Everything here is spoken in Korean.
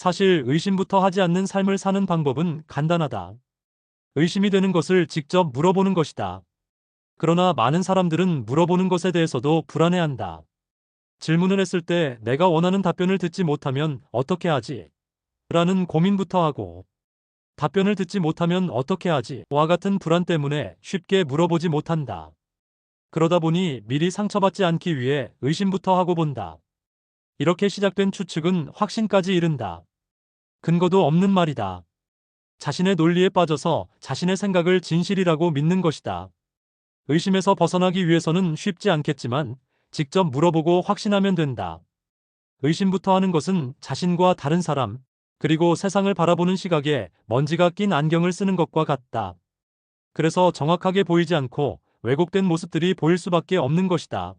사실 의심부터 하지 않는 삶을 사는 방법은 간단하다. 의심이 되는 것을 직접 물어보는 것이다. 그러나 많은 사람들은 물어보는 것에 대해서도 불안해한다. 질문을 했을 때 내가 원하는 답변을 듣지 못하면 어떻게 하지? 라는 고민부터 하고 답변을 듣지 못하면 어떻게 하지? 와 같은 불안 때문에 쉽게 물어보지 못한다. 그러다 보니 미리 상처받지 않기 위해 의심부터 하고 본다. 이렇게 시작된 추측은 확신까지 이른다. 근거도 없는 말이다. 자신의 논리에 빠져서 자신의 생각을 진실이라고 믿는 것이다. 의심에서 벗어나기 위해서는 쉽지 않겠지만 직접 물어보고 확신하면 된다. 의심부터 하는 것은 자신과 다른 사람, 그리고 세상을 바라보는 시각에 먼지가 낀 안경을 쓰는 것과 같다. 그래서 정확하게 보이지 않고 왜곡된 모습들이 보일 수밖에 없는 것이다.